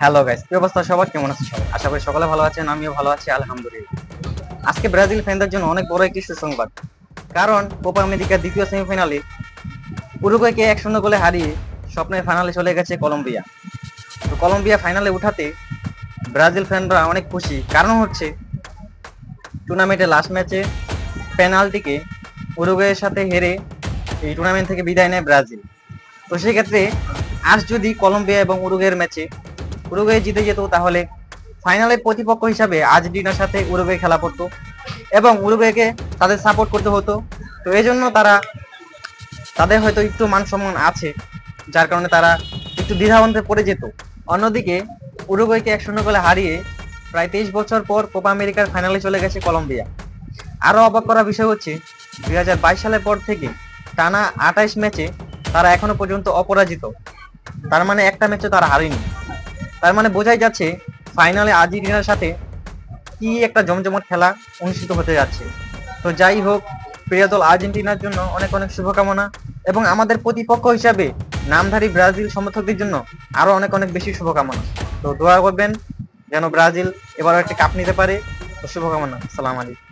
Hello guys কি অবস্থা সবার? কেমন আছে সবাই? আশা করি সকলে ভালো আছেন, আমিও ভালো আছি, আলহামদুলিল্লাহ। আজকে ব্রাজিল ফ্যানদের জন্য অনেক বড় একটি সুসংবাদ। কারণ কোপা আমেরিকার দ্বিতীয় সেমিফাইনালে উরুগুয়েকে এক শূন্য গোলে হারিয়ে স্বপ্নের ফাইনালে চলে গেছে কলম্বিয়া। তো কলম্বিয়া ফাইনালে উঠাতে ব্রাজিল ফ্যানরা অনেক খুশি। কারণ হচ্ছে টুর্নামেন্টের লাস্ট ম্যাচে পেনাল্টিকে উরুগুয়ের সাথে হেরে এই টুর্নামেন্ট থেকে বিদায় নেয় ব্রাজিল। তো সেক্ষেত্রে আজ যদি কলম্বিয়া এবং উরুগুয়ের ম্যাচে উরুগুয়ে জিতে যেত, তাহলে ফাইনালে প্রতিপক্ষ হিসাবে আর্জেন্টিনার সাথে উরুগুয়ে খেলা পড়তো এবং উরুগুয়েকে তাদের সাপোর্ট করতে হতো। তো এই জন্য তারা, তাদের হয়তো একটু মান সম্মান আছে, যার কারণে তারা একটু দ্বিধাবন্ধে পড়ে যেত। অন্যদিকে উরুগুয়েকে এক শূন্য গোলে হারিয়ে প্রায় তেইশ বছর পর কোপা আমেরিকার ফাইনালে চলে গেছে কলম্বিয়া। আরও অবাক করা বিষয় হচ্ছে, দুই হাজার বাইশ সালের পর থেকে টানা আঠাইশ ম্যাচে তারা এখনও পর্যন্ত অপরাজিত। তার মানে একটা ম্যাচে তারা হারেনি। তার মানে বোঝাই যাচ্ছে ফাইনালে আর্জেন্টিনার সাথে কি একটা জমজমাট খেলা অনুষ্ঠিত হতে যাচ্ছে। তো যাই হোক, প্রিয় দল, আর্জেন্টিনার জন্য অনেক অনেক শুভকামনা এবং আমাদের প্রতিপক্ষ হিসাবে নামধারী ব্রাজিল সমর্থকদের জন্য আরও অনেক অনেক বেশি শুভকামনা। তো দোয়া করবেন যেন ব্রাজিল এবারও একটা কাপ নিতে পারে। তো শুভকামনা। সালাম আলাইকুম।